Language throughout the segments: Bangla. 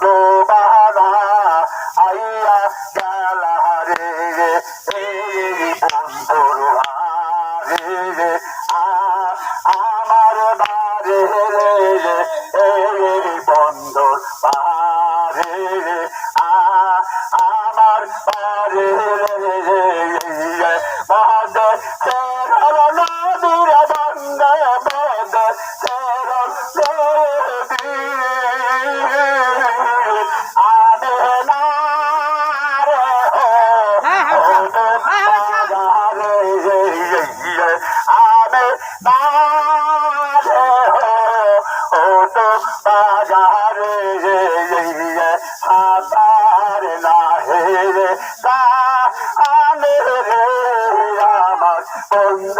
Oh. বন্ধ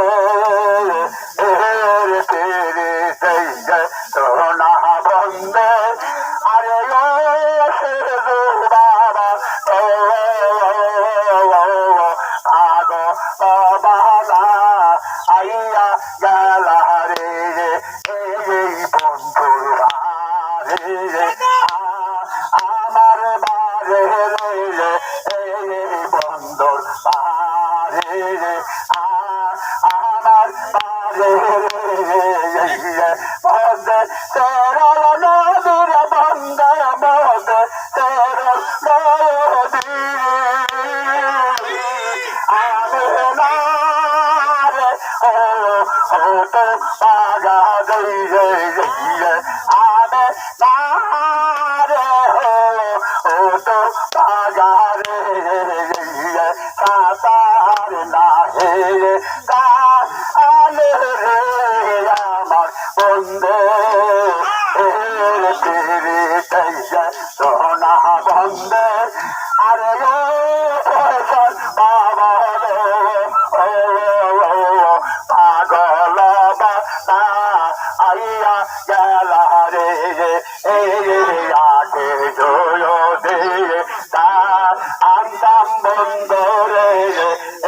তেরল নদীর বন্দে নদে তেরল নদী আমি নারে ও ও তো পাগা গই বন্দে আরে পাগল বা আইয়া গেল রে আগে জয় দে তার আন্দাম বন্ধ রে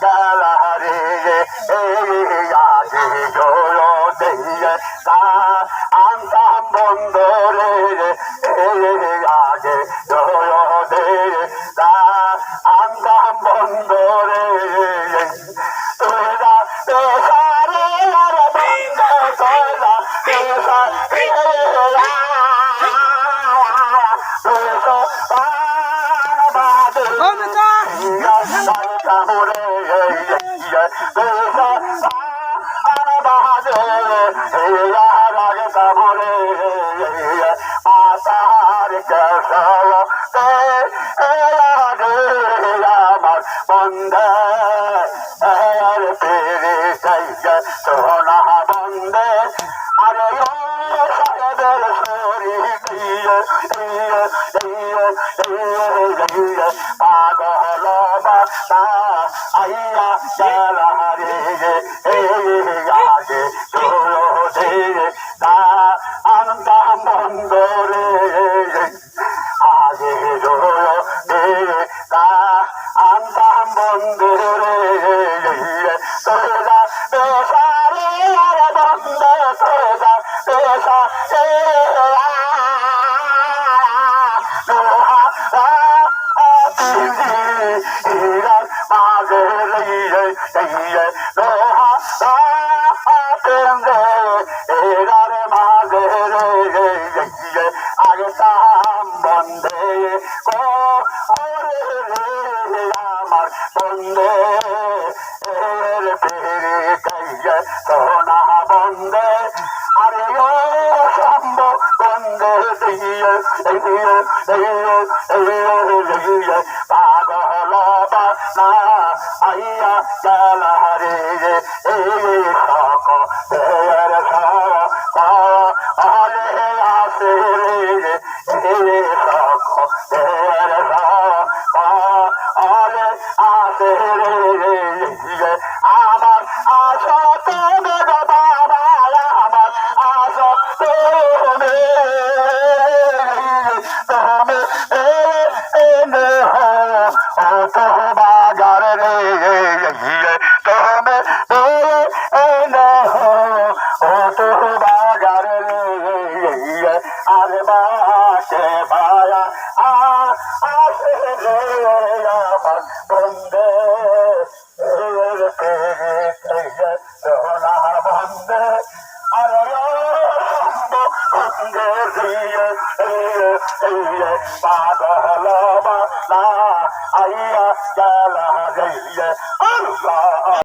তালা হারে বন্দে আর পেরে চাইছে সোনা বন্দে আরে সাহেবের শরীর ইয়ে ইয়ে ইয়ে ইয়ে I'm Allah, আইয়া জালা হারে এই সক পাশে ভায়া আসে রে আমার বন্দে বন্দে আর বন্দে দিয়ে দিয়ে পাগল না আইয়া গেলা গেলে আল্লাহ